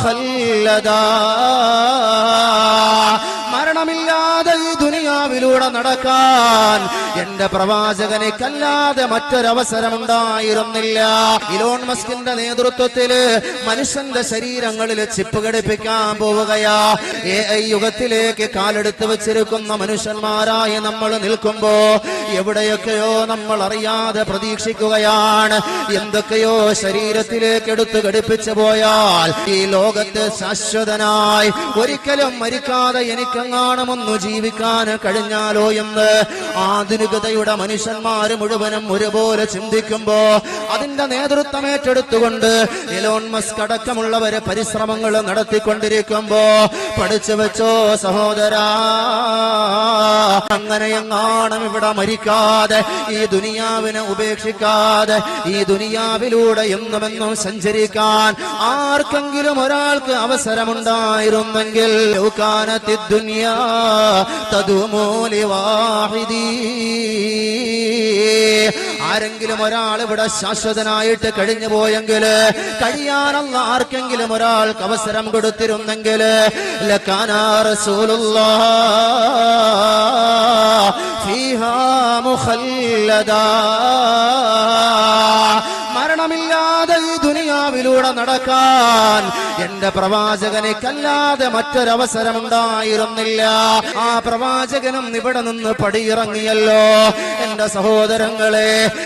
മുഖല്ലദാ മരണമില്ലാതെ ഈ ദുനിയാവിലൂടെ നടക്കാൻ എന്റെ പ്രവാചകനിക്കല്ലാതെ മറ്റൊരവസരമുണ്ടായിരുന്നില്ല. ഇലോൺ മസ്കിന്റെ നേതൃത്വത്തിൽ മനുഷ്യന്റെ ശരീരങ്ങളിൽ ചിപ്പ് ഘടിപ്പിക്കാൻ പോവുകയാ. ഐ യുഗത്തിലേക്ക് കാലെടുത്ത് വെച്ചിരിക്കുന്ന മനുഷ്യന്മാരായി നമ്മൾ നിൽക്കുമ്പോ എവിടെയൊക്കെയോ നമ്മൾ അറിയാതെ പ്രതീക്ഷിക്കുകയാണ്. എന്തൊക്കെയോ ശരീരത്തിലേക്ക് എടുത്തു ഘടിപ്പിച്ചു പോയാൽ ഈ ലോകത്ത് ശാശ്വതനായി ഒരിക്കലും മരിക്കാതെ എനിക്കെങ്ങാണമൊന്നു ജീവിക്കാൻ കഴിഞ്ഞാലോ എന്ന് ആധുനികതയുടെ മനുഷ്യന്മാർ മുഴുവനും ഒരുപോലെ ചിന്തിക്കുമ്പോ അതിന്റെ നേതൃത്വം ഏറ്റെടുത്തുകൊണ്ട് എലോൺ മസ്ക് അടക്കമുള്ളവര് പരിശ്രമങ്ങൾ നടത്തിക്കൊണ്ടിരിക്കുമ്പോ പഠിച്ചു വെച്ചോ സഹോദരാ. അങ്ങനെ എങ്ങാണം ഇവിടെ മരിക്കാതെ ഈ ദുനിയാവിനെ ഉപേക്ഷിക്കാതെ ഈ ദുനിയാവിലൂടെ എന്നുമെന്നും സഞ്ചരിക്കാൻ ആർക്കെങ്കിലും ഒരാൾക്ക് അവസരമുണ്ടായിരുന്നെങ്കിൽ ദുനിയാ തതുമൂലി വാഹിദീ. ആരെങ്കിലും ഒരാൾ ഇവിടെ ശാശ്വതനായിട്ട് കഴിഞ്ഞു പോയെങ്കിൽ കഴിയാനുള്ള ആർക്കെങ്കിലും ഒരാൾക്ക് അവസരം കൊടുത്തിരുന്നെങ്കിൽ മരണമില്ലാതെ ഈ ദുനിയാവിലൂടെ നടക്കാൻ എന്റെ പ്രവാചകനിക്കല്ലാതെ മറ്റൊരവസരമുണ്ടായിരുന്നില്ല ആ പ്രവാചകനും ഇവിടെ നിന്ന് പടിയിറങ്ങിയല്ലോ. എന്റെ സഹോദരങ്ങളെ